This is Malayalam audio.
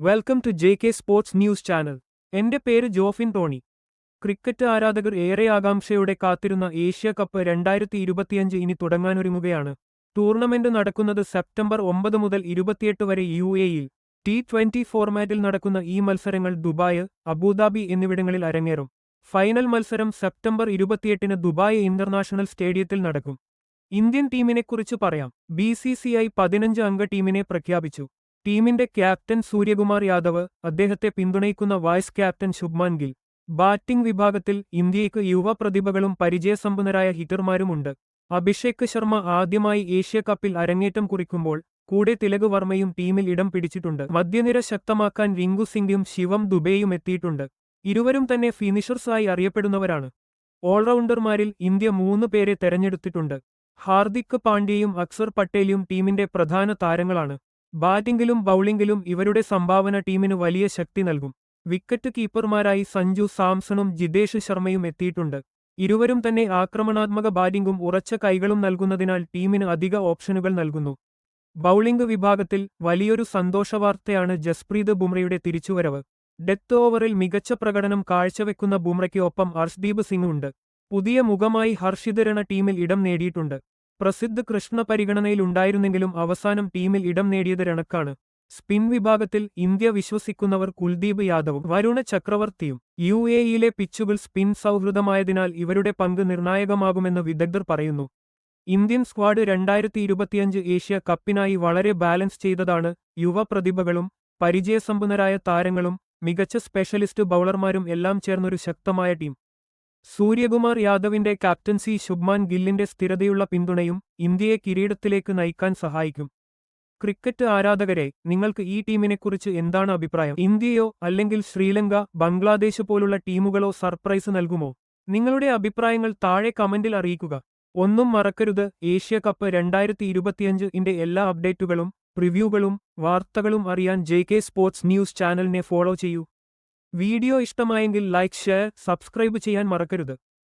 Welcome to J K sports news channel എന്റെ പേര് ജോഫിൻ ടോണി ക്രിക്കറ്റ് ആരാധകർ ഏറെ ആകാംക്ഷയോടെ കാത്തിരുന്ന ഏഷ്യ കപ്പ് രണ്ടായിരത്തി ഇരുപത്തിയഞ്ച് ഇനി തുടങ്ങാനൊരുങ്ങുകയാണ്. ടൂർണമെന്റ് നടക്കുന്നത് സെപ്റ്റംബർ ഒമ്പത് മുതൽ ഇരുപത്തിയെട്ട് വരെ യു എയിൽ ടി ട്വന്റി ഫോർമാറ്റിൽ നടക്കുന്ന ഈ മത്സരങ്ങൾ ദുബായ് അബുദാബി എന്നിവിടങ്ങളിൽ അരങ്ങേറും. ഫൈനൽ മത്സരം സെപ്റ്റംബർ ഇരുപത്തിയെട്ടിന് ദുബായ് ഇന്റർനാഷണൽ സ്റ്റേഡിയത്തിൽ നടക്കും. ഇന്ത്യൻ ടീമിനെക്കുറിച്ച് പറയാം. ബി സി സി ഐ പതിനഞ്ച് അംഗ ടീമിനെ പ്രഖ്യാപിച്ചു. ടീമിന്റെ ക്യാപ്റ്റൻ സൂര്യകുമാർ യാദവ് അദ്ദേഹത്തെ പിന്തുണയ്ക്കുന്ന vice captain Shubman Gill. Batting വിഭാഗത്തിൽ ഇന്ത്യയ്ക്ക് യുവ പ്രതിഭകളും പരിചയസമ്പന്നരായ ഹിറ്റർമാരുമുണ്ട്. അഭിഷേക് ശർമ്മ ആദ്യമായി ഏഷ്യ കപ്പിൽ അരങ്ങേറ്റം കുറിക്കുമ്പോൾ കൂടെ തിലക് വർമ്മയും ടീമിൽ ഇടം പിടിച്ചിട്ടുണ്ട്. മധ്യനിര ശക്തമാക്കാൻ റിങ്കു സിംഗും ശിവം ദുബെയും എത്തിയിട്ടുണ്ട്. ഇരുവരും തന്നെ ഫിനിഷേഴ്സായി അറിയപ്പെടുന്നവരാണ്. ഓൾറൗണ്ടർമാരിൽ ഇന്ത്യ മൂന്ന് പേരെ തെരഞ്ഞെടുത്തിട്ടുണ്ട്. ഹാർദിക് പാണ്ഡ്യയും അക്സർ പട്ടേലും ടീമിന്റെ പ്രധാന താരങ്ങളാണ്. ബാറ്റിംഗിലും ബൌളിംഗിലും ഇവരുടെ സംഭാവന ടീമിന് വലിയ ശക്തി നൽകും. വിക്കറ്റ് കീപ്പർമാരായി സഞ്ജു സാംസണും ജിതേഷ് ശർമ്മയും എത്തിയിട്ടുണ്ട്. ഇരുവരും തന്നെ ആക്രമണാത്മക ബാറ്റിംഗും ഉറച്ച കൈകളും നൽകുന്നതിനാൽ ടീമിന് അധിക ഓപ്ഷനുകൾ നൽകുന്നു. ബൌളിംഗ് വിഭാഗത്തിൽ വലിയൊരു സന്തോഷവാർത്തയാണ് ജസ്പ്രീത് ബുംറയുടെ തിരിച്ചുവരവ്. ഡെത്ത് ഓവറിൽ മികച്ച പ്രകടനം കാഴ്ചവെക്കുന്ന ബുംറയ്ക്ക് ഒപ്പം ഹർഷ്ദീപ് സിംഗ് ഉണ്ട് പുതിയ മുഖമായി ഹർഷിത് രണ ടീമിൽ ഇടം നേടിയിട്ടുണ്ട്. പ്രസിദ്ധ് കൃഷ്ണ പരിഗണനയിലുണ്ടായിരുന്നെങ്കിലും അവസാനം ടീമിൽ ഇടം നേടിയത് രണക്കാണ്. സ്പിൻ വിഭാഗത്തിൽ ഇന്ത്യ വിശ്വസിക്കുന്നവർ കുൽദീപ് യാദവും വരുണ ചക്രവർത്തിയും യു എയിലെ പിച്ചുകൾ സ്പിൻ സൗഹൃദമായതിനാൽ ഇവരുടെ പങ്ക് നിർണായകമാകുമെന്ന് വിദഗ്ധർ പറയുന്നു. ഇന്ത്യൻ സ്ക്വാഡ് രണ്ടായിരത്തി ഇരുപത്തിയഞ്ച് ഏഷ്യ കപ്പിനായി വളരെ ബാലൻസ് ചെയ്തതാണ് യുവ പ്രതിഭകളും പരിചയസമ്പന്നരായ താരങ്ങളും മികച്ച സ്പെഷ്യലിസ്റ്റ് ബൗളർമാരും എല്ലാം ചേർന്നൊരു ശക്തമായ ടീം. സൂര്യകുമാർ യാദവിന്റെ ക്യാപ്റ്റൻസി ശുഭ്മാൻ ഗില്ലിന്റെ സ്ഥിരതയുള്ള പിന്തുണയും ഇന്ത്യയെ കിരീടത്തിലേക്ക് നയിക്കാൻ സഹായിക്കും. ക്രിക്കറ്റ് ആരാധകരെ നിങ്ങൾക്ക് ഈ ടീമിനെക്കുറിച്ച് എന്താണ് അഭിപ്രായം? ഇന്ത്യയോ അല്ലെങ്കിൽ ശ്രീലങ്ക ബംഗ്ലാദേശ് പോലുള്ള ടീമുകളോ സർപ്രൈസ് നൽകുമോ? നിങ്ങളുടെ അഭിപ്രായങ്ങൾ താഴെ കമന്റിൽ അറിയിക്കുക. ഒന്നും മറക്കരുത്. ഏഷ്യ കപ്പ് രണ്ടായിരത്തി ഇരുപത്തിയഞ്ച് ഇന്റെ എല്ലാ അപ്ഡേറ്റുകളും പ്രിവ്യൂകളും വാർത്തകളും അറിയാൻ ജെ കെ സ്പോർട്സ് ന്യൂസ് ചാനലിനെ ഫോളോ ചെയ്യൂ. വീഡിയോ ഇഷ്ടമായെങ്കിൽ ലൈക്ക് ഷെയർ സബ്സ്ക്രൈബ് ചെയ്യാൻ മറക്കരുത്.